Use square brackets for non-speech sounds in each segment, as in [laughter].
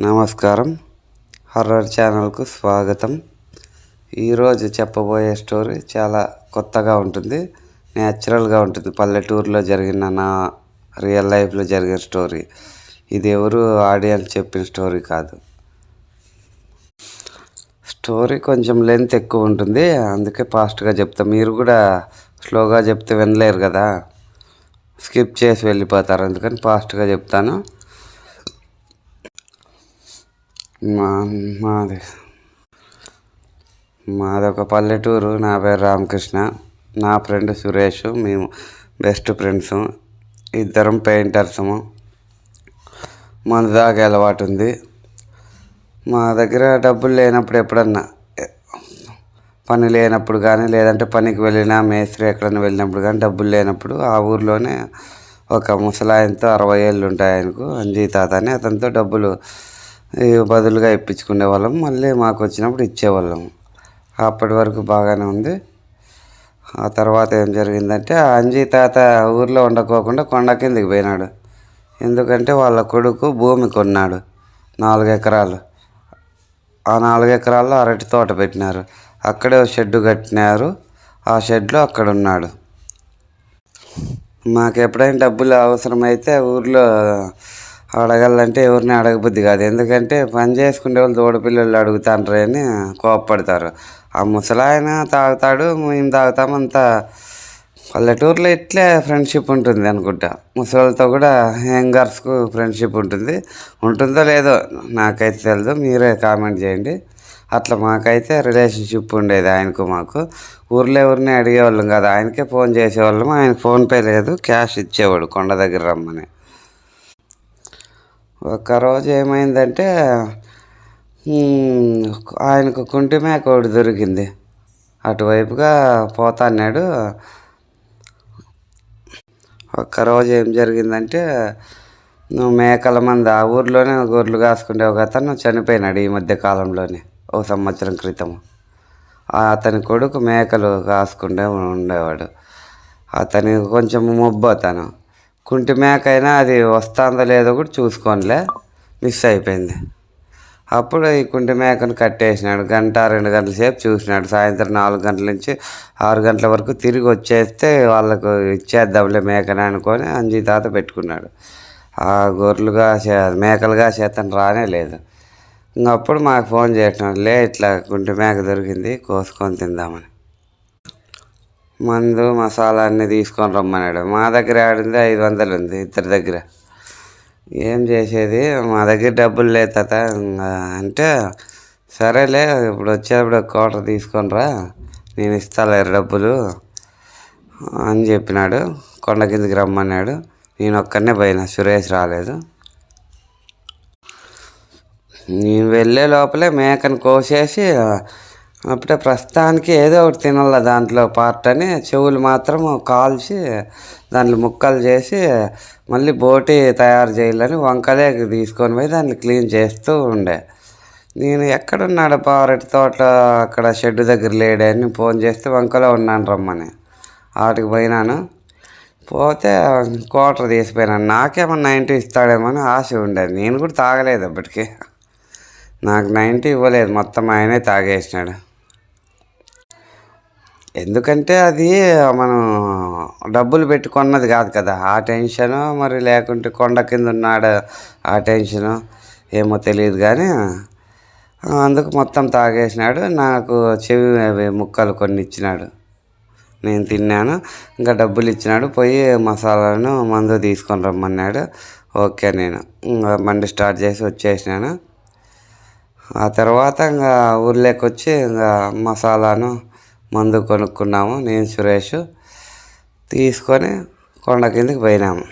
నమస్కారం. హర్రర్ ఛానల్కు స్వాగతం. ఈరోజు చెప్పబోయే స్టోరీ చాలా కొత్తగా ఉంటుంది. న్యాచురల్గా ఉంటుంది. పల్లెటూరులో జరిగిన నా రియల్ లైఫ్లో జరిగిన స్టోరీ. ఇది ఎవరు ఆడియన్స్ చెప్పిన స్టోరీ కాదు. స్టోరీ కొంచెం లెంత్ ఎక్కువ ఉంటుంది. అందుకే ఫాస్ట్గా చెప్తాం. మీరు కూడా స్లోగా చెప్తే వినలేరు కదా. స్కిప్ చేసి వెళ్ళిపోతారు. అందుకని ఫాస్ట్గా చెప్తాను. మా మాది. మాది ఒక పల్లెటూరు. నా పేరు రామకృష్ణ. నా ఫ్రెండ్ సురేష్. మేము బెస్ట్ ఫ్రెండ్స్. ఇద్దరం పెయింటర్సము. మన దాకా అలవాటు ఉంది. మా దగ్గర డబ్బులు లేనప్పుడు ఎప్పుడన్నా పని లేనప్పుడు కానీ లేదంటే పనికి వెళ్ళినా మేస్త్రి ఎక్కడైనా వెళ్ళినప్పుడు కానీ డబ్బులు లేనప్పుడు ఆ ఊర్లోనే ఒక ముసలాయనతో అరవై ఏళ్ళు ఉంటాయి ఆయనకు. అంజీ తాత అని అతనితో డబ్బులు బదులుగా ఇప్పించుకునే వాళ్ళం. మళ్ళీ మాకు వచ్చినప్పుడు ఇచ్చేవాళ్ళం. అప్పటి వరకు బాగానే ఉంది. ఆ తర్వాత ఏం జరిగిందంటే ఆ అంజీ తాత ఊర్లో ఉండకోకుండా కొండ కిందికి పోయినాడు. ఎందుకంటే వాళ్ళ కొడుకు భూమి కొన్నాడు నాలుగు ఎకరాలు. ఆ నాలుగు ఎకరాల్లో అరటి తోట పెట్టినారు. అక్కడే ఓ షెడ్ కట్టినారు. ఆ షెడ్లో అక్కడ ఉన్నాడు. మాకు ఎప్పుడైనా డబ్బులు అవసరమైతే ఊర్లో అడగాలంటే ఎవరిని అడగబుద్ధి కాదు. ఎందుకంటే పని చేసుకునే వాళ్ళు దూడపిల్లలు అడుగుతాండ్రు అని కోపపడతారు. ఆ ముసలాయన తాగుతాడు మేము తాగుతామంతా పల్లెటూరులో ఇట్లే ఫ్రెండ్షిప్ ఉంటుంది అనుకుంటా. ముసలితో కూడా యంగర్స్కు ఫ్రెండ్షిప్ ఉంటుంది. ఉంటుందో లేదో నాకైతే తెలియదు మీరే కామెంట్ చేయండి. అట్లా మాకైతే రిలేషన్షిప్ ఉండేది ఆయనకు మాకు. ఊర్లో ఎవరిని అడిగేవాళ్ళం కదా. ఆయనకే ఫోన్ చేసేవాళ్ళం. ఆయన ఫోన్పే లేదు. క్యాష్ ఇచ్చేవాడు కొండ దగ్గర రమ్మని. ఒక్కరోజు ఏమైందంటే ఆయనకు కుంటి మేక ఒకటి దొరికింది. అటువైపుగా పోతాన్నాడు ఒక్కరోజు ఏం జరిగిందంటే నువ్వు మేకల మంది ఆ ఊర్లోనే గొర్రెలు కాసుకుంటే ఒక అతను చనిపోయినాడు ఈ మధ్య కాలంలోనే ఓ సంవత్సరం క్రితం అతని కొడుకు మేకలు కాసుకుంటే ఉండేవాడు. అతని కొంచెం మొబ్బు అతను. కుంటి మేక అయినా అది వస్తుందో లేదో కూడా చూసుకోనిలే. మిస్ అయిపోయింది. అప్పుడు ఈ కుంటి మేకను కట్టేసినాడు. గంట రెండు గంటల సేపు చూసినాడు. సాయంత్రం నాలుగు గంటల నుంచి ఆరు గంటల వరకు తిరిగి వచ్చేస్తే వాళ్ళకు ఇచ్చేద్దాంలే మేకని అనుకొని అంజీ తాత పెట్టుకున్నాడు. ఆ గొర్రెలుగా మేకలుగా చేతను రానే లేదు. ఇంకప్పుడు మాకు ఫోన్ చేసినాడు. లే ఇట్లా కుంటి మేక దొరికింది కోసుకొని తిందామని. మందు మసాలా అన్నీ తీసుకొని రమ్మన్నాడు. మా దగ్గర ఆడింది ఐదు వందలు ఉంది ఇద్దరి దగ్గర. ఏం చేసేది? మా దగ్గర డబ్బులు లేదు తాత. అంటే సరేలే ఇప్పుడు వచ్చేటప్పుడు కోటర్ తీసుకొని రా నేను ఇస్తాలే డబ్బులు అని చెప్పినాడు. కొండ కిందకి రమ్మన్నాడు. నేను ఒక్కనే పోయిన సురేష్ రాలేదు. నేను వెళ్ళే లోపలే మేకను కోసేసి అప్పుడే ప్రస్తుతానికి ఏదో ఒకటి తినాల దాంట్లో పార్ట్ అని చెవులు మాత్రం కాల్చి దాంట్లో ముక్కలు చేసి మళ్ళీ బోటి తయారు చేయాలని వంకలే తీసుకొని పోయి దాన్ని క్లీన్ చేస్తూ ఉండే. నేను ఎక్కడున్నాడు పారటి తోటలో అక్కడ షెడ్ దగ్గర లేడే అని ఫోన్ చేస్తే వంకలో ఉన్నాను రమ్మని. ఆటికి పోయినాను. పోతే కోటర్ తీసిపోయినాను నాకేమన్నా నైంటీ ఇస్తాడేమో అని ఆశ ఉండేది. నేను కూడా తాగలేదు అప్పటికి. నాకు నైంటీ ఇవ్వలేదు. మొత్తం ఆయనే తాగేసినాడు. ఎందుకంటే అది మనం డబ్బులు పెట్టి కొన్నది కాదు కదా. ఆ టెన్షను మరి లేకుంటే కొండ కింద ఉన్నాడు ఆ టెన్షను ఏమో తెలియదు కానీ అందుకు మొత్తం తాగేసినాడు. నాకు చెవి ముక్కలు కొన్ని ఇచ్చినాడు. నేను తిన్నాను. ఇంకా డబ్బులు ఇచ్చినాడు. పోయి మసాలాను మందు తీసుకొని రమ్మన్నాడు. ఓకే నేను. ఇంకా స్టార్ట్ చేసి వచ్చేసినాను. ఆ తర్వాత ఇంకా ఊర్లోకి వచ్చి ఇంకా మసాలాను మందు కొనుక్కున్నాము నేను సురేష్. తీసుకొని కొండ కిందకి పోయినాము.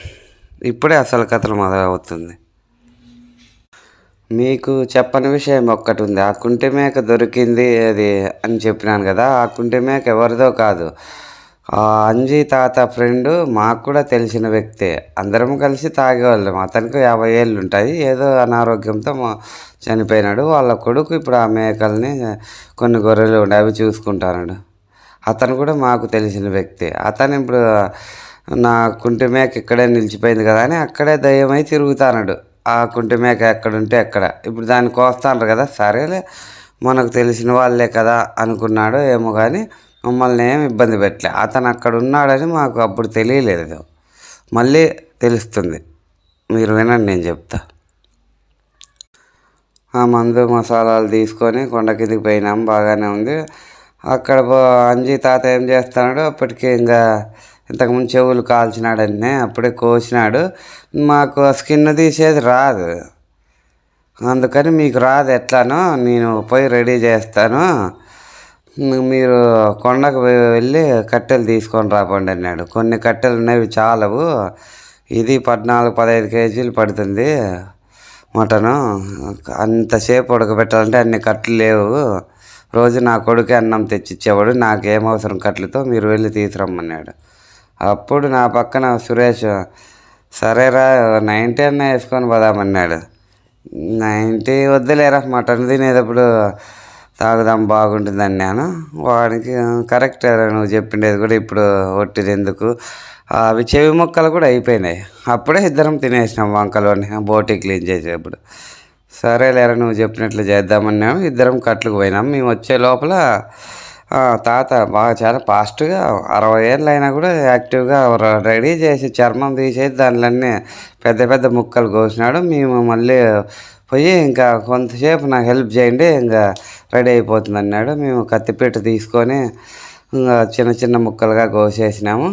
ఇప్పుడే అసలు కథలు మొదలవుతుంది. మీకు చెప్పని విషయం ఒక్కటి ఉంది. ఆ కుంటి మేక దొరికింది అది అని చెప్పినాను కదా ఆ కుంటి మేక ఎవరిదో కాదు. ఆ అంజీ తాత ఫ్రెండ్ మాకు కూడా తెలిసిన వ్యక్తే. అందరం కలిసి తాగేవాళ్ళం. అతనికి యాభై ఏళ్ళు ఉంటాయి. ఏదో అనారోగ్యంతో చనిపోయినాడు. వాళ్ళ కొడుకు ఇప్పుడు ఆ మేకల్ని కొన్ని గొర్రెలు ఉండే అవి చూసుకుంటాడు అతను కూడా మాకు తెలిసిన వ్యక్తి. అతను ఇప్పుడు నా కుంటి మేక ఇక్కడే నిలిచిపోయింది కదా అని అక్కడే దయ్యమై తిరుగుతాడు ఆ కుంటి మేక ఎక్కడుంటే ఎక్కడ ఇప్పుడు దాన్ని కోస్తాను కదా సరేలే మనకు తెలిసిన వాళ్ళే కదా అనుకున్నాడు ఏమో కానీ మమ్మల్ని ఏం ఇబ్బంది పెట్టలే. అతను అక్కడ ఉన్నాడని మాకు అప్పుడు తెలియలేదు. మళ్ళీ తెలుస్తుంది. మీరు వినండి నేను చెప్తా. ఆ మందు మసాలాలు తీసుకొని కొండ కిందికి పోయినాం. బాగానే ఉంది. అక్కడ పో- అంజీ తాత ఏం చేస్తున్నాడు అప్పటికి ఇంకా ఇంతకుముందు చెవులు కాల్చినాడనే అప్పుడే కోసినాడు. మాకు స్కిన్ తీసేది రాదు. అందుకని మీకు రాదు ఎట్లానో నేను పోయి రెడీ చేస్తాను. మీరు కొండకు వెళ్ళి కట్టెలు తీసుకొని రాపండి అన్నాడు. కొన్ని కట్టెలు ఉన్నవి చాలవు. ఇది పద్నాలుగు పదహైదు కేజీలు పడుతుంది మటను. అంతసేపు ఉడకబెట్టాలంటే అన్ని కట్టెలు లేవు. రోజు నా కొడుకే అన్నం తెచ్చిచ్చేవాడు నాకేం అవసరం కట్లతో మీరు వెళ్ళి తీసురమ్మన్నాడు. అప్పుడు నా పక్కన సురేష్ సరేరా నైంటీ అన్న వేసుకొని పోదామన్నాడు. నైంటీ వద్దులేరా మటన్ తినేటప్పుడు తాగుదాం బాగుంటుంది అన్నాను వాడికి కరెక్ట్ నువ్వు చెప్పిండేది కూడా ఇప్పుడు ఒట్టిది ఎందుకు? అవి చెవి మొక్కలు కూడా అయిపోయినాయి. అప్పుడే ఇద్దరం తినేసినాం వంకలోని బోటి క్లీన్ చేసేప్పుడు. సరేలేరా నువ్వు చెప్పినట్లు చేద్దామన్నాము ఇద్దరం కట్లకు పోయినాం. మేము వచ్చే లోపల తాత బాగా చాలా ఫాస్ట్గా అరవై ఏళ్ళు అయినా కూడా యాక్టివ్గా రెడీ చేసి చర్మం తీసేసి దానిలన్నీ పెద్ద పెద్ద ముక్కలు కోసినాడు. మేము మళ్ళీ పోయి ఇంకా కొంతసేపు నాకు హెల్ప్ చేయండి ఇంకా రెడీ అయిపోతుంది అన్నాడు మేము కత్తిపీట తీసుకొని ఇంకా చిన్న చిన్న ముక్కలుగా కోసేసినాము.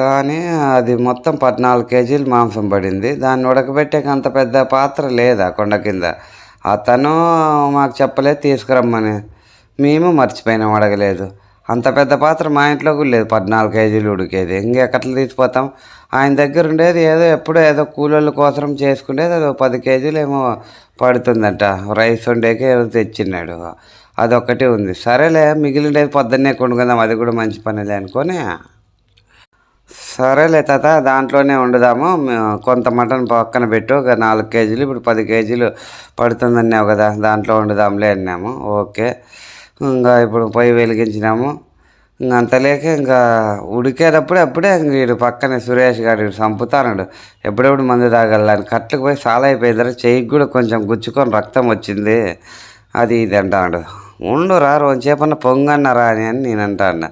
కానీ అది మొత్తం పద్నాలుగు కేజీలు మాంసం పడింది. దాన్ని ఉడకబెట్టాక అంత పెద్ద పాత్ర లేదా కొండ కింద? అతను మాకు చెప్పలేదు తీసుకురమ్మని. మేము మర్చిపోయినాం అడగలేదు. అంత పెద్ద పాత్ర మా ఇంట్లో కూడా లేదు పద్నాలుగు కేజీలు ఉడికేది. ఇంకెక్కట్లు తీసిపోతాం ఆయన దగ్గర ఉండేది ఏదో ఎప్పుడో ఏదో కూలోళ్ళ కోసం చేసుకునేది అది పది కేజీలు ఏమో పడుతుందంట. రైస్ వండేకి ఏదో తెచ్చినాడు అదొక్కటి ఉంది. సరేలే మిగిలిండేది పొద్దున్నే కొనుక్కుందాం అది కూడా మంచి పనిలే అనుకొని. సరేలే తాత దాంట్లోనే వండుదాము. కొంత మటన్ పక్కన పెట్టు. ఒక నాలుగు కేజీలు ఇప్పుడు పది కేజీలు పడుతుందన్నావు కదా దాంట్లో వండుదాంలే అన్నాము. ఓకే. ఇంకా ఇప్పుడు పొయ్యి వెలిగించినాము. ఇంక అంత లేక ఇంకా ఉడికేటప్పుడే అప్పుడే వీడు పక్కనే సురేష్ గారు వీడు చంపుతాడు ఎప్పుడెప్పుడు మందు తాగలని కట్లకు పోయి సాలైపోయిందర చెయ్యి చెయ్యికి కూడా కొంచెం గుచ్చుకొని రక్తం వచ్చింది. అది ఇది అంటాడు. ఉండు రా రోజుసేపన్న పొంగన్నరా అని అని నేను అంటాను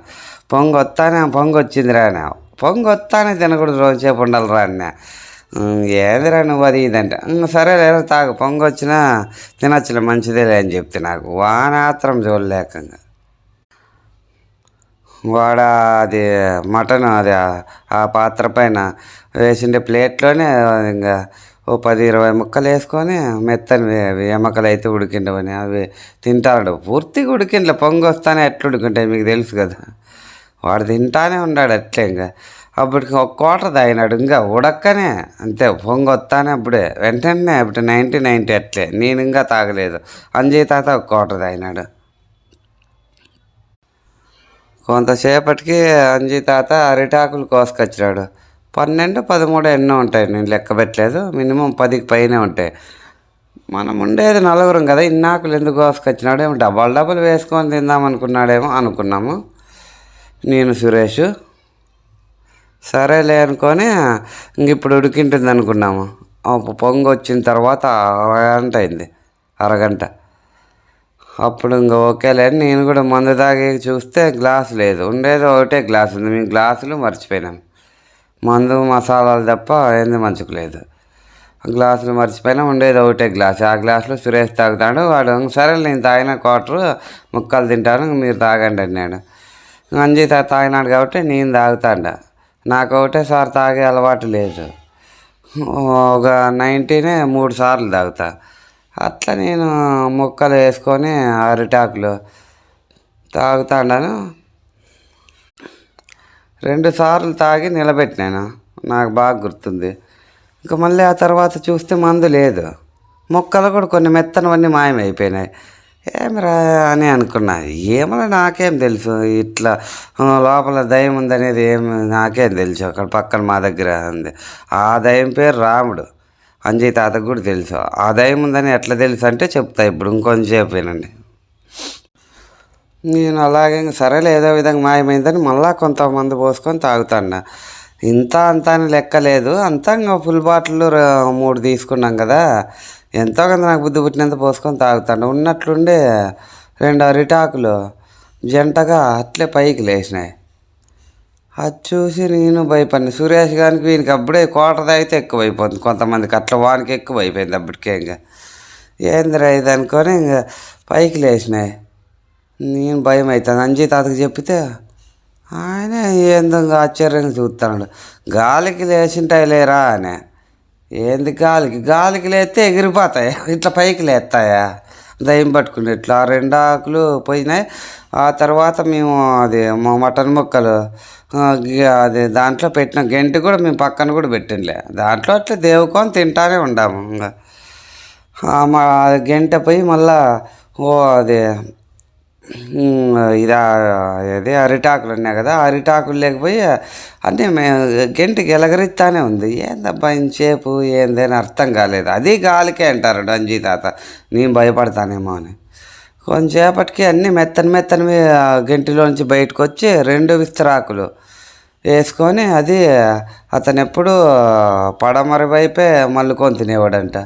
పొంగు వస్తానే పొంగు వచ్చిందిరా అని పొంగు వస్తానే తినకూడదు రోజుసేపు ఉండాలి రా అన్న ఏదిరా నువ్వు అది ఇదంటే? సరే లేదా తాగు. పొంగొచ్చినా తినచ్చులే మంచిదేలే అని చెప్తే నాకు వానాత్రం చూడలేకంగా వాడ అది మటన్ అది ఆ- పాత్ర పైన వేసిండే ప్లేట్లోనే ఇంకా ఓ పది ఇరవై ముక్కలు వేసుకొని మెత్తని వే- ఎమకలు అయితే ఉడికిండవని అవి తింటాడు పూర్తిగా ఉడికిండ్లే పొంగి వస్తానే ఎట్లా ఉడికింటాయి మీకు తెలుసు కదా. వాడు తింటానే ఉన్నాడు అట్లే ఇంకా. అప్పటికి ఒక కోట తాగినాడు ఇంకా ఉడక్కనే. అంతే పొంగి వస్తానే అప్పుడే. వెంటనే ఇప్పుడు నైంటీ నైంటీ అట్లే. నేను ఇంకా తాగలేదు. అంజీ తాత ఒక కోట తాగినాడు. కొంతసేపటికి అంజీ తాత అరిటాకులు కోసుకొచ్చినాడు. పన్నెండు పదమూడు ఎన్నో ఉంటాయి. నేను లెక్క పెట్టలేదు. మినిమం పదికి పైనే ఉంటాయి. మనం ఉండేది నలుగురం కదా. ఇన్నాకులు ఎందుకు కోసుకొచ్చినాడేమో. డబల్ డబల్ వేసుకొని తిందాం అనుకున్నాడేమో అనుకున్నాము. నేను సురేష్. సరేలే అనుకొని ఇంక ఇప్పుడు ఉడికింటుంది అనుకున్నాము. పొంగు వచ్చిన తర్వాత అరగంట అయింది. అరగంట. అప్పుడు ఇంకా ఓకేలే నేను కూడా మందు తాగి చూస్తే గ్లాస్ లేదు. ఉండేది ఒకటే గ్లాస్ ఉంది. మేము గ్లాసులు మర్చిపోయినాం. మందు మసాలాలు తప్ప ఏంది మంచుకోలేదు గ్లాసులు మర్చిపోయినా ఉండేది ఒకటే గ్లాస్. ఆ గ్లాసులో సురేష్ తాగుతాడు. వాడు సరే నేను తాగిన క్వార్టర్ ముక్కలు తింటాను. మీరు తాగండి అన్నాడు. అంజీ తా తాగినాడు కాబట్టి నేను తాగుతాండ. నాకు ఒకటేసారి తాగే అలవాటు లేదు. ఒక నైంటీనే మూడు సార్లు తాగుతా. అట్లా నేను ముక్కలు వేసుకొని అరిటాకులు తాగుతాండాను. రెండు సార్లు తాగి నిలబెట్టినాను. నాకు బాగా గుర్తుంది. ఇంకా మళ్ళీ ఆ తర్వాత చూస్తే మందు లేదు. మొక్కలు కూడా కొన్ని మెత్తనవన్నీ మాయమైపోయినాయి. ఏమిరా అని అనుకున్నా. ఏమన్నా నాకేం తెలుసు. ఇట్లా లోపల దయ్యం ఉందనేది ఏం నాకేం తెలుసు. అక్కడ పక్కన మా దగ్గర ఉంది. ఆ దయ్యం పేరు రాముడు. అంజయ్ తాతకు కూడా తెలుసు. ఆ దయ్యం ఉందని ఎట్లా తెలుసు అంటే చెప్తా ఇప్పుడు ఇంకొంచెంసేపు వినండి. నేను అలాగే సరేలే ఏదో విధంగా మాయమైందని మళ్ళా కొంతమంది పోసుకొని తాగుతాను ఇంత అంత అని లెక్క లేదు అంతా ఇంకా ఫుల్ బాటిల్ మూడు తీసుకున్నాం కదా. ఎంతో కొంత నాకు బుద్ధి పుట్టినంత పోసుకొని తాగుతాను. ఉన్నట్లుండే రెండు అరిటాకులు జంటగా అట్లే పైకి లేచినాయి. అది చూసి నేను భయపడిన సురేష్ గారికి వీనికి అప్పుడే కోట తాగితే ఎక్కువ అయిపోతుంది కొంతమందికి అట్లా వానికి ఎక్కువ అయిపోయింది అప్పటికే ఇంకా. ఏందిరా ఇది అనుకొని ఇంకా పైకి లేచినాయి. నేను భయం అవుతాను అంజీ తాతకి చెప్పితే ఆయన ఏందో ఇంకా ఆశ్చర్యంగా చూస్తున్నాడు గాలికి లేచింటాయి లేరా అని. ఏంది గాలికి? గాలికి లేస్తే ఎగిరిపోతాయి? ఇట్లా పైకి లేస్తాయా? దయ్యం పట్టుకుని ఇట్లా ఆ రెండు ఆకులు పోయినాయి. ఆ తర్వాత మేము అది మటన్ ముక్కలు అది దాంట్లో పెట్టిన గెంటి కూడా మేము పక్కన కూడా పెట్టిండలే. దాంట్లో అట్లా దేవుకొని తింటానే ఉండాము ఇంకా మా గంట పోయి మళ్ళా ఓ అది ఇది అదే అరిటాకులు ఉన్నాయి కదా అరిటాకులు లేకపోయి అన్నీ మేము గంటికి ఎలగరిస్తానే ఉంది. ఏందబ్బా ఇంచేపు ఏందని అర్థం కాలేదు. అది గాలికే అంటారు డంజీ తాత. నేను భయపడతానేమో అని. కొంచెంసేపటికి అన్నీ మెత్తని మెత్తని గెంటిలోంచి బయటకు వచ్చి రెండు విస్తరాకులు వేసుకొని అది అతను ఎప్పుడు పడమర వైపే మల్లుకొని తినేవాడంట.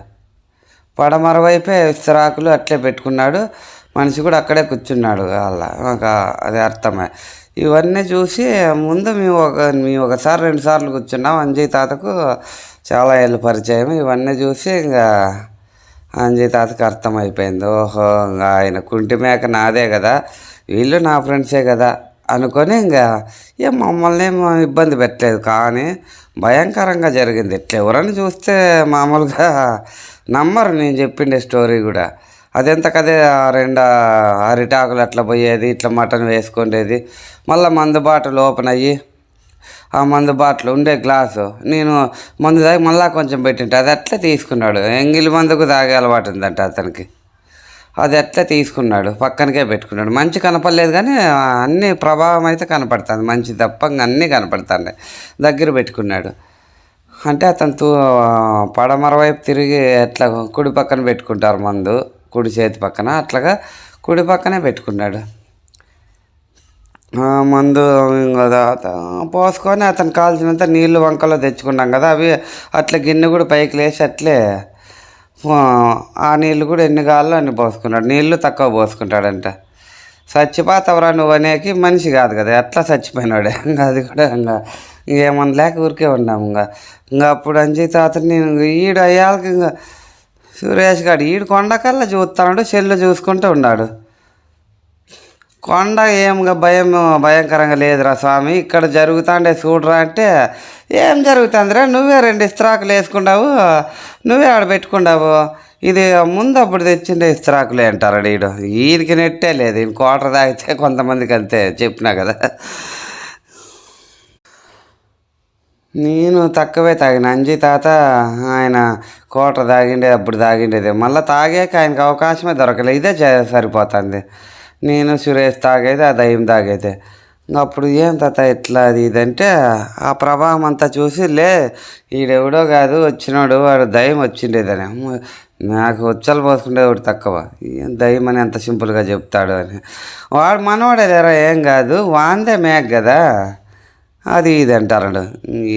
పడమర వైపే విస్తరాకులు అట్లే పెట్టుకున్నాడు. మనిషి కూడా అక్కడే కూర్చున్నాడు అలా ఒక అది అర్థమే. ఇవన్నీ చూసి ముందు మేము ఒక మేము ఒకసారి రెండు సార్లు కూర్చున్నాం. అంజయ్ తాతకు చాలా ఏళ్ళు పరిచయం. ఇవన్నీ చూసి ఇంకా అంజయ్ తాతకు అర్థమైపోయింది. ఓహో ఇంకా ఆయన కుంటి మేక నాదే కదా. వీళ్ళు నా ఫ్రెండ్సే కదా అనుకొని ఇంకా ఏం మమ్మల్ని ఇబ్బంది పెట్టలేదు. కానీ భయంకరంగా జరిగింది. ఇట్లా ఎవరైనా చూస్తే మామూలుగా నమ్మరు. నేను చెప్పిండే స్టోరీ కూడా. అదెంతకదే ఆ రెండు అరిటాకులు అట్లా పోయేది ఇట్లా మటన్ వేసుకునేది మళ్ళీ మందు బాటలు ఓపెన్ అయ్యి ఆ మందు బాటలు ఉండే గ్లాసు. నేను మందు తాగి మళ్ళా కొంచెం పెట్టింటే అది అట్లా తీసుకున్నాడు. ఎంగిలి మందుకు తాగే అలవాటు ఉందంట అతనికి. అది ఎట్లా తీసుకున్నాడు. పక్కనకే పెట్టుకున్నాడు. మంచి కనపడలేదు కానీ అన్ని ప్రభావం అయితే కనపడుతుంది. మంచి తప్ప అన్నీ కనపడుతున్నాయి దగ్గర పెట్టుకున్నాడు. అంటే అతను తూ పడమర వైపు తిరిగి ఎట్లా కుడి పక్కన పెట్టుకుంటారు మందు. కుడి చేతి పక్కన అట్లాగా కుడి పక్కనే పెట్టుకున్నాడు. మందు ఇంకా పోసుకొని అతను కాల్చినంత నీళ్ళు వంకలో తెచ్చుకున్నాం కదా అవి అట్లా గిన్నె కూడా పైకి లేచి అట్లే ఆ, నీళ్ళు కూడా ఎన్ని కావాలో అన్ని పోసుకున్నాడు. నీళ్ళు తక్కువ పోసుకుంటాడంట. చచ్చిపోతావరా నువ్వు అనేకి మనిషి కాదు కదా ఎట్లా చచ్చిపోయినాడే ఇంకా [laughs] అది కూడా ఇంకా ఏమన్నా లేక ఊరికే ఉన్నాము ఇంకా ఇంకా అప్పుడు అంజీ తాత నేను ఈడు అయ్యాలకి ఇంకా సురేష్ గారు ఈడు కొండకల్లా చూస్తాడు చెల్లు చూసుకుంటూ ఉన్నాడు కొండ ఏంగా భయం భయంకరంగా లేదురా స్వామి ఇక్కడ జరుగుతాండే చూడరా అంటే ఏం జరుగుతుందిరా? నువ్వే రెండు ఇస్త్రాకులు వేసుకున్నావు నువ్వే ఆడ పెట్టుకున్నావు ఇది ముందు అప్పుడు తెచ్చిండే ఇస్త్రాకులే అంటారు ఈడు? ఈయనకి నెట్టే లేదు ఈయన కోటర తాగితే కొంతమందికి అంతే చెప్పినా కదా. నేను తక్కువే తాగిన. అంజీ తాత ఆయన కోట తాగిండేది అప్పుడు తాగిండేది. మళ్ళీ తాగాక ఆయనకు అవకాశమే దొరకలేదు ఇదే సరిపోతుంది. నేను సురేష్ తాగేది ఆ దయ్యం తాగేది. అప్పుడు ఏం తాత ఎట్లా అది ఇదంటే ఆ ప్రభావం అంతా చూసి లే ఈడెవడో కాదు వచ్చినాడు వాడు దయ్యం వచ్చిండేదని. నాకు ఉచ్చలు పోసుకుంటే ఒకటి తక్కువ. ఏం దయ్యం అని అంత సింపుల్గా చెప్తాడు అని. వాడు మనవాడే లేరా ఏం కాదు. వాందే మేక్ కదా. అది ఇది అంటారు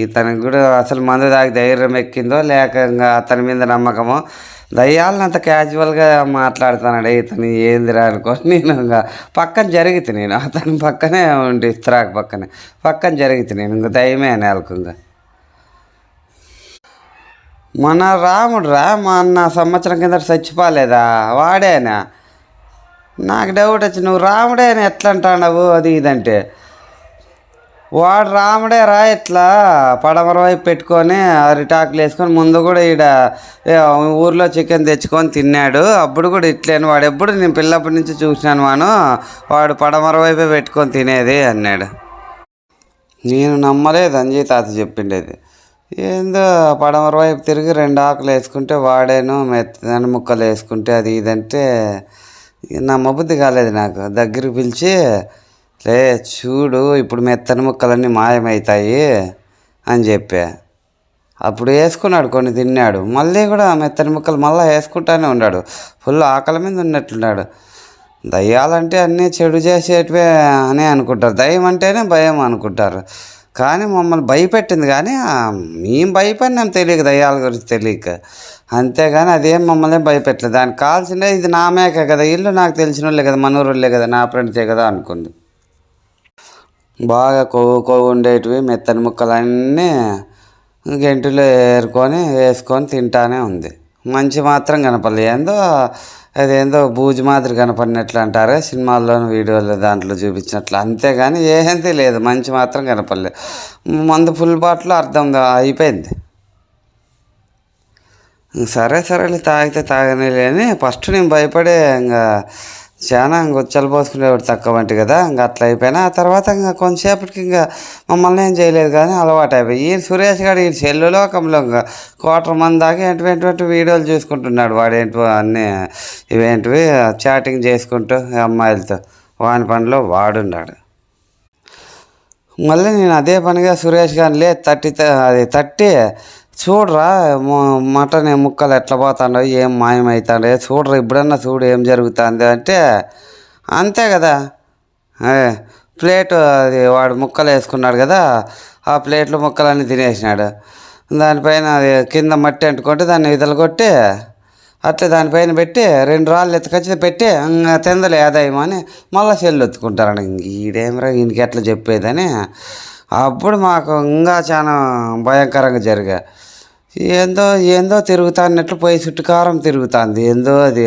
ఇతనికి కూడా అసలు మందు తాగి ధైర్యం ఎక్కిందో లేక ఇంకా అతని మీద నమ్మకమో? దయ్యాలను అంత క్యాజువల్గా మాట్లాడుతానండి. ఇతను ఏందిరా అనుకోని [laughs] నేను ఇంకా పక్కన జరిగితే నేను. అతని పక్కనే ఉండి ఇస్త్రాకు పక్కనే. పక్కన జరిగితే నేను ఇంకా దయ్యమే నేలకు ఇంకా మన రాముడు రా మొన్న సంవత్సరం కింద చచ్చిపోలేదా? వాడేనా? నాకు డౌట్ వచ్చి నువ్వు రాముడే అని ఎట్లా అంటున్నావు అది ఇదంటే. వాడు రాముడే రా ఇట్లా పడమర వైపు పెట్టుకొని అరిటాకులు వేసుకొని ముందు కూడా ఈడ ఊర్లో చికెన్ తెచ్చుకొని తిన్నాడు. అప్పుడు కూడా ఇట్లేను వాడు. ఎప్పుడు నేను పిల్లప్పటి నుంచి చూసినాను వాను వాడు పడమర వైపే పెట్టుకొని తినేది అన్నాడు. నేను నమ్మలేదు అంజయ్ తాత చెప్పిండేది. ఏందో పడమర వైపు తిరిగి రెండు ఆకులు వేసుకుంటే వాడేను మెత్తని ముక్కలు వేసుకుంటే అది ఇదంటే నమ్మబుద్ధి కాలేదు నాకు. దగ్గరికి పిలిచి లే చూడు ఇప్పుడు మెత్తని ముక్కలన్నీ మాయమవుతాయి అని చెప్పా. అప్పుడు వేసుకున్నాడు కొన్ని తిన్నాడు. మళ్ళీ కూడా మెత్తని ముక్కలు మళ్ళీ వేసుకుంటానే ఉన్నాడు. ఫుల్ ఆకలి మీద ఉన్నట్లున్నాడు దయ్యాలంటే అన్నీ చెడు చేసేటివే అని అనుకుంటారు. దయ్యం అంటేనే భయం అనుకుంటారు. కానీ మమ్మల్ని భయపెట్టింది కానీ మేము భయపడినాం తెలియక దయ్యాల గురించి తెలియక. అంతేగాని అదేం మమ్మల్ని భయపెట్టలేదు. దానికి కావాల్సిందే ఇది నా మేక కదా ఇల్లు నాకు తెలిసిన వాళ్ళే కదా మనూరులే కదా నా ఫ్రెండ్సే కదా అనుకుంది. బాగా కొవ్వు కొవ్వు ఉండేటివి మెత్తని ముక్కలన్నీ గెంటులో ఏరుకొని వేసుకొని తింటానే ఉంది. మంచి మాత్రం కనపడలే ఏందో అదేందో బూజు మాదిరి కనపడినట్లు అంటారే సినిమాల్లోని వీడియోలో దాంట్లో చూపించినట్లు. అంతేగాని ఏంది లేదు మంచి మాత్రం కనపడలేదు. మందు ఫుల్ బాటిల్ అర్థం అయిపోయింది. సరే సరేలే తాగితే తాగనే లేని ఫస్ట్ నేను భయపడే ఇంకా చాలా ఇంక ఉచ్చలు పోసుకునేవాడు తక్కువ వంటి కదా ఇంకా అట్లా అయిపోయినా ఆ తర్వాత ఇంకా కొంతసేపటికి ఇంకా మమ్మల్ని ఏం చేయలేదు కానీ అలవాటు అయిపోయి ఈయన సురేష్ గారు ఈ సెల్లులోకంలో ఇంకా క్వార్టర్ మంది దాకా ఏంటి ఏంటి వీడియోలు చూసుకుంటున్నాడు వాడు ఏంటి అన్నీ ఇవేంటివి చాటింగ్ చేసుకుంటూ అమ్మాయిలతో వాని పనిలో వాడున్నాడు. మళ్ళీ నేను అదే పనిగా సురేష్ గారిని లే తట్టి అది తట్టి చూడరా మటన్ ముక్కలు ఎట్లా పోతాడో ఏం మాయమవుతాడో చూడరా ఇప్పుడన్నా చూడు ఏం జరుగుతుంది అంటే అంతే కదా. ప్లేటు ప్లేట్ అది వాడు ముక్కలు వేసుకున్నాడు కదా ఆ ప్లేట్లో ముక్కలన్నీ తినేసినాడు. దానిపైన అది కింద మట్టి అంటుకుంటే దాన్ని విదలు కొట్టి అట్లా దానిపైన పెట్టి రెండు రాళ్ళు ఎత్తుకొచ్చి పెట్టి ఇంకా తిందలే ఆదాయం అని మళ్ళీ సెల్లు ఎత్తుకుంటారని ఈడేమరా ఈయనకి ఎట్లా చెప్పేదని. అప్పుడు మాకు ఇంకా చాలా భయంకరంగా జరిగా. ఏందో ఏందో తిరుగుతాన్నట్లు పోయి చుట్టుకారం తిరుగుతుంది. ఏందో అది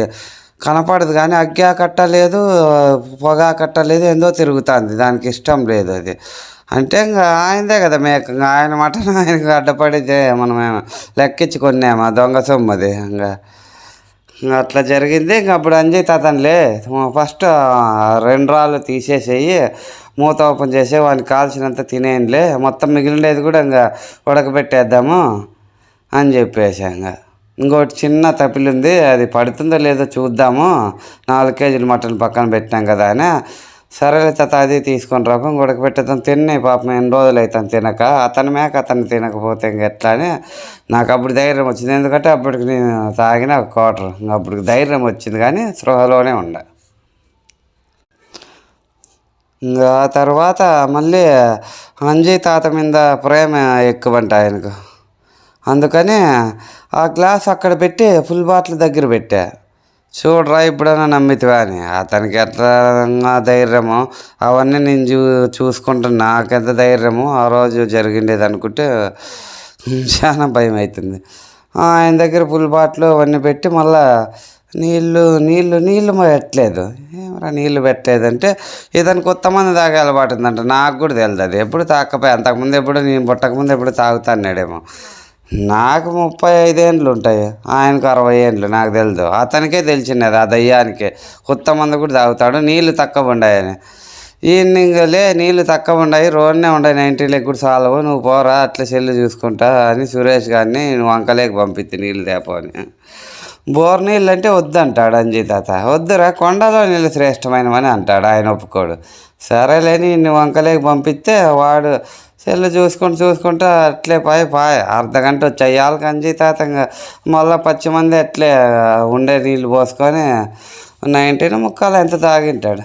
కనపడదు కానీ అగ్గా కట్టలేదు పొగ కట్టలేదు ఏందో తిరుగుతుంది. దానికి ఇష్టం లేదు అది. అంటే ఇంకా ఆయనదే కదా మేక. ఆయన మటన్ ఆయనకు అడ్డపడితే మనమే లెక్కించి కొన్నాము ఆ దొంగ సొమ్మది. అది ఇంకా అట్లా జరిగింది. ఇంకా అప్పుడు అంజయ్ తాతనులే ఫస్ట్ రెండు రాళ్ళు తీసేసేయి మూత ఓపెన్ చేసి వానికి కాల్చినంత తినేయండిలే. మొత్తం మిగిలినది కూడా ఇంకా ఉడకబెట్టేద్దాము. అని చెప్పేసి ఇంకోటి చిన్న తప్పిలుంది అది పడుతుందో లేదో చూద్దాము. నాలుగు కేజీలు మటన్ పక్కన పెట్టినాం కదా అని. సరేలే తత అది తీసుకొని రాకు ఉడకబెట్టేద్దాం తిన్నాయి పాపం ఎన్ని రోజులు అవుతాను తినక. అతని మేక అతను తినకపోతే ఇంక ఎట్లా అని. నాకు అప్పుడు ధైర్యం వచ్చింది. ఎందుకంటే అప్పటికి నేను తాగిన ఒక క్వార్టర్ అప్పటికి ధైర్యం వచ్చింది కానీ స్పృహలోనే ఉండ. ఇంకా ఆ తర్వాత మళ్ళీ అంజయ్ తాత మీద ప్రేమ ఎక్కువంట ఆయనకు. అందుకనే ఆ గ్లాస్ అక్కడ పెట్టి ఫుల్ బాటిల్ దగ్గర పెట్టా. చూడరా ఇప్పుడైనా నమ్మితివా అని. అతనికి ఎట్లా ధైర్యమో అవన్నీ నేను చూ చూసుకుంటా నాకెంత ధైర్యమో ఆ రోజు జరిగిండేది అనుకుంటే చాలా భయం అవుతుంది ఆయన దగ్గర ఫుల్ బాటిల్ అవన్నీ పెట్టి మళ్ళా నీళ్ళు నీళ్ళు నీళ్ళు పెట్టలేదు. ఏమరా నీళ్ళు పెట్టలేదంటే ఇతను కొత్త మంది తాగే అలవాటు ఉందంట. నాకు కూడా తెలియదు అది. ఎప్పుడు తాకపోయి? అంతకుముందు ఎప్పుడు నేను పుట్టకముందు ఎప్పుడు తాగుతాన్నాడేమో నాకు ముప్పై ఐదేండ్లు ఉంటాయి. ఆయనకు అరవై ఏండ్లు నాకు తెలియదు అతనికే తెలిసినది ఆ దయ్యానికే. కొత్త మంది కూడా తాగుతాడు నీళ్ళు తక్కువ ఉండాయని ఈయన లే నీళ్ళు తక్కువ ఉండయి రోడ్నే ఉండయి నైంటీలకు కూడా చాలవు నువ్వు పోరా అట్లా చెల్లి చూసుకుంటా అని సురేష్ గారిని నువ్వు వంకలేకి పంపిస్తే నీళ్ళు తేపో అని. బోర్ నీళ్ళు అంటే వద్దంటాడు అంజీ తాత వద్దురా కొండలో నీళ్ళు శ్రేష్టమైనవని అంటాడు ఆయన ఒప్పుకోడు. సరేలేని నువ్వు వంకలేకి పంపిస్తే వాడు సెల్లు చూసుకుంటూ చూసుకుంటూ అట్లే పాయ పాయ. అర్ధ గంట వచ్చి తాత ఇంకా మళ్ళీ పచ్చి మంది అట్లే ఉండే నీళ్ళు పోసుకొని నైన్టీన్ ముక్కాలు ఎంత తాగింటాడు?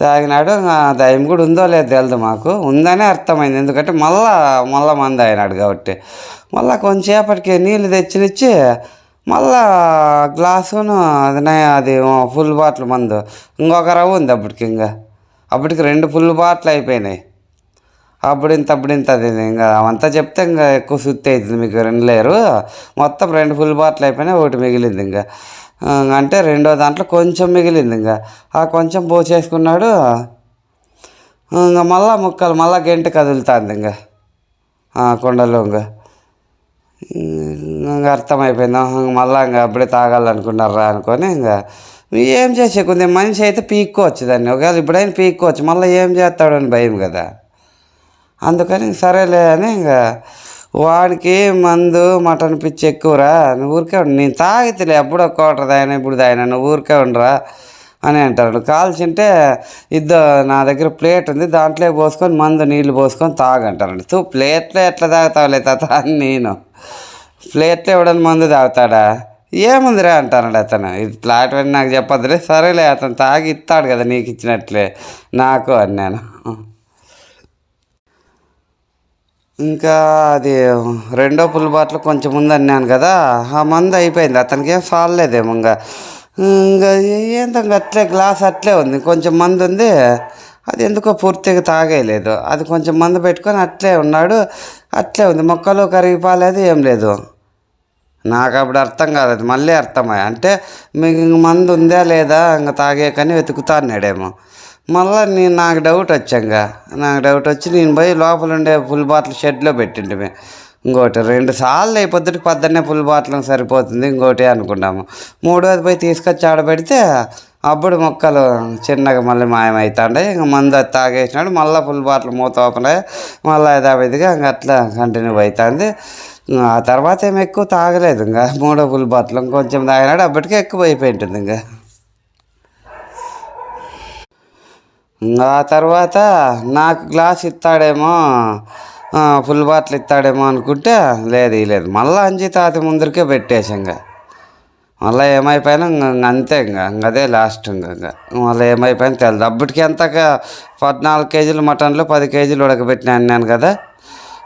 తాగినాడు దయ్యం కూడా ఉందో లేదో తెలియదు మాకు. ఉందనే అర్థమైంది. ఎందుకంటే మళ్ళా మళ్ళా మంది అయినాడు కాబట్టి. మళ్ళా కొంచెంసేపటికి నీళ్ళు తెచ్చినిచ్చి మళ్ళా గ్లాసును అది అది ఫుల్ బాటిల్ మందు. ఇంకొక రవ్వ ఉంది అప్పటికి ఇంకా. అప్పటికి రెండు ఫుల్ బాటిల్ అయిపోయినాయి. అప్పుడు ఇంత అప్పుడు ఇంత అది ఇంకా అవంతా చెప్తే ఇంకా ఎక్కువ సుత్తి అవుతుంది. మీకు రెండు లేరు మొత్తం రెండు ఫుల్ బాటిల్ అయిపోయినాయి ఒకటి మిగిలింది ఇంకా. అంటే రెండో దాంట్లో కొంచెం మిగిలింది ఇంకా. ఆ కొంచెం పోసేసుకున్నాడు ఇంకా మళ్ళా ముక్కలు మళ్ళా గంట కదులుతుంది ఇంకా. కొండలో ఇంకా. ఇంకా అర్థమైపోయింది? మళ్ళీ మళ్ళా ఇంకా అప్పుడే తాగాలనుకున్నారా అనుకొని ఇంకా. ఏం చేసే కొంచెం మనిషి అయితే పీక్కోవచ్చు దాన్ని. ఒకవేళ ఇప్పుడైనా పీక్కోవచ్చు. మళ్ళీ ఏం చేస్తాడు అని భయం కదా. అందుకని సరేలే అని ఇంకా వాడికి మందు మటన్ పిచ్చి ఎక్కువరా నువ్వు ఊరికే ఉండు. నేను తాగితేలే అప్పుడు ఒక కోటర్ దాయన ఇప్పుడు దాయన నువ్వు ఊరికే ఉండరా అని అంటాడు. కాల్చింటే ఇద్దరు నా దగ్గర ప్లేట్ ఉంది దాంట్లో పోసుకొని మందు నీళ్ళు పోసుకొని తాగంటారండి. తూ ప్లేట్లో ఎట్లా తాగుతావులే తాత అని నేను. ప్లేట్లో ఎవడని మందు తాగుతాడా? ఏముందిరా అంటాడు అతను. ఇది ప్లాట్ నాకు చెప్పొద్దులే. సరేలే అతను తాగి ఇస్తాడు కదా నీకు ఇచ్చినట్లే. నాకు అన్నాను. ఇంకా అది రెండో పుల్ బాటిల్ కొంచెం ముందు అన్నాను కదా ఆ మందు అయిపోయింది. అతనికి ఏం సాలలేదేమో ఇంకా. ఇంకా ఏందో అట్లే గ్లాస్ అట్లే ఉంది. కొంచెం మందు ఉంది. అది ఎందుకో పూర్తిగా తాగేయలేదు. అది కొంచెం మందు పెట్టుకొని అట్లే ఉన్నాడు. అట్లే ఉంది. మొక్కలు కరిగిపోలేదు ఏం లేదు. నాకు అప్పుడు అర్థం కాలేదు. మళ్ళీ అర్థమయ్యా. అంటే మీకు ఇంక మందు ఉందా లేదా? ఇంకా తాగేకని వెతుకుతాన్నాడేమో మళ్ళీ నేను నాకు డౌట్ వచ్చాక నాకు డౌట్ వచ్చి నేను పోయి లోపల ఉండే ఫుల్ బాటిల్ షెడ్లో పెట్టింటిమి ఇంకోటి రెండు సార్లు అయిపోద్దుకి పొద్దున్నే ఫుల్ బాటిల్ సరిపోతుంది ఇంకోటి అనుకున్నాము. మూడోది పోయి తీసుకొచ్చి ఆడబెడితే అప్పుడు మొక్కలు చిన్నగా మళ్ళీ మాయమవుతాండే ఇంక మందు అది తాగేసినాడు మళ్ళీ ఫుల్ బాటిల్ మూత ఓపెన్ మళ్ళీ యథావిధిగా ఇంక అట్లా కంటిన్యూ అవుతుంది ఆ తర్వాత ఏమి ఎక్కువ తాగలేదు ఇంకా. మూడో ఫుల్ బాటిల్ ఇంకొంచెం తాగినాడు అప్పటికే ఎక్కువ అయిపోయింటుంది ఇంకా ఇంకా ఆ తర్వాత నాకు గ్లాస్ ఇస్తాడేమో ఫుల్ బాటిల్ ఇస్తాడేమో అనుకుంటే లేదు లేదు. మళ్ళీ అంజి తాత ముందరికే పెట్టేసి ఇంకా. మళ్ళీ ఏమైపోయినా అంతే ఇంకా. ఇంక అదే లాస్ట్ ఇంకా ఇంకా. మళ్ళీ ఏమైపోయినా తెలియదు అప్పటికి ఎంత పద్నాలుగు కేజీలు మటన్లు పది కేజీలు ఉడకబెట్టిన అన్నాను కదా.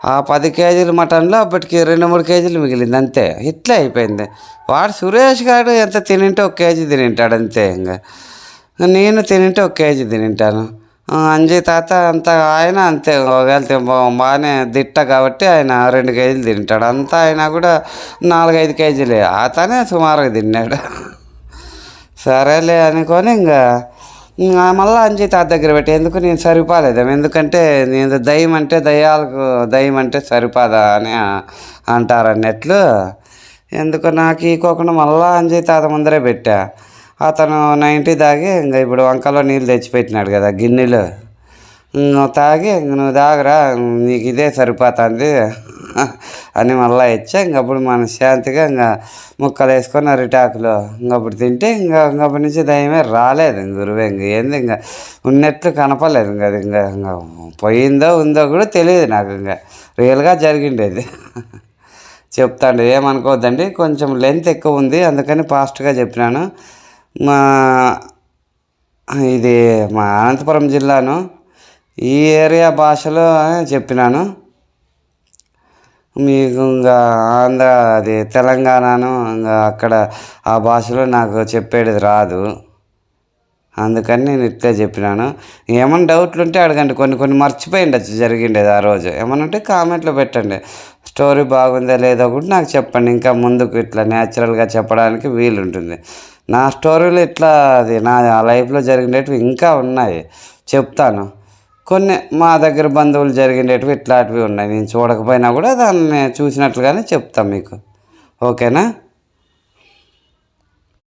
ఆ పది కేజీలు మటన్లో అప్పటికి రెండు మూడు కేజీలు మిగిలింది అంతే. ఇట్లా అయిపోయింది. వాడు సురేష్ గారు ఎంత తినింటే ఒక కేజీ తినింటాడు అంతే ఇంకా. నేను తినింటే ఒక కేజీ తినింటాను. అంజయ్ తాత అంత ఆయన అంతే ఒకవేళ బా- బాగానే దిట్ట కాబట్టి ఆయన రెండు కేజీలు తింటాడు. అంతా ఆయన కూడా నాలుగైదు కేజీలే. అతనే సుమారుగా తిన్నాడు. సరేలే అనుకొని ఇంకా ఇంకా మళ్ళీ అంజయ్ తాత దగ్గర పెట్టి ఎందుకు నేను సరిపోలేదు? ఎందుకంటే నేను దయ్యం అంటే దయ్యాలకు దయ్యం అంటే సరిపోదా అని అంటారు అన్నట్లు ఎందుకు నాకు ఈ కోకుండా మళ్ళీ అంజయ్ తాత ముందరే పెట్టా. అతను నైంటీ తాగి ఇంకా ఇప్పుడు వంకలో నీళ్ళు తెచ్చిపెట్టినాడు కదా గిన్నెలో. నువ్వు తాగి ఇంక నువ్వు తాగరా నీకు ఇదే సరిపోతుంది అని మళ్ళీ ఇచ్చా. ఇంకప్పుడు మన శాంతిగా ఇంకా ముక్కలు వేసుకొని అరిటాకులో ఇంకప్పుడు తింటే ఇంకా ఇంకప్పటి నుంచి దయమే రాలేదు ఇంక గురువే. ఇంక ఏంది ఇంకా ఉన్నట్లు కనపలేదు ఇంకా అది ఇంకా ఇంకా పోయిందో ఉందో కూడా తెలియదు నాకు ఇంకా. రియల్గా జరిగిండేది. చెప్తాండి ఏమనుకోవద్దండి కొంచెం లెంత్ ఎక్కువ ఉంది అందుకని ఫాస్ట్గా చెప్పినాను. మా ఇది మా అనంతపురం జిల్లాను ఈ ఏరియా భాషలో చెప్పినాను. మీకు ఇంకా ఆంధ్ర అది తెలంగాణను ఇంకా అక్కడ ఆ భాషలో నాకు చెప్పేది రాదు. అందుకని నేను ఇట్లే చెప్పినాను. ఏమైనా డౌట్లు ఉంటే అడగండి. కొన్ని కొన్ని మర్చిపోయిండొచ్చు జరిగిండేది ఆ రోజు. ఏమైనా ఉంటే కామెంట్లో పెట్టండి. స్టోరీ బాగుందా లేదో కూడా నాకు చెప్పండి. ఇంకా ముందుకు ఇట్లా న్యాచురల్గా చెప్పడానికి వీలుంటుంది. నా స్టోరీలు ఇట్లా అది నా లైఫ్లో జరిగినవి ఇంకా ఉన్నాయి. చెప్తాను. కొన్ని మా దగ్గర బంధువులు జరిగినవి ఇట్లాంటివి ఉన్నాయి. నేను చూడకపోయినా కూడా దాన్ని చూసినట్లుగానే చెప్తాను మీకు. ఓకేనా?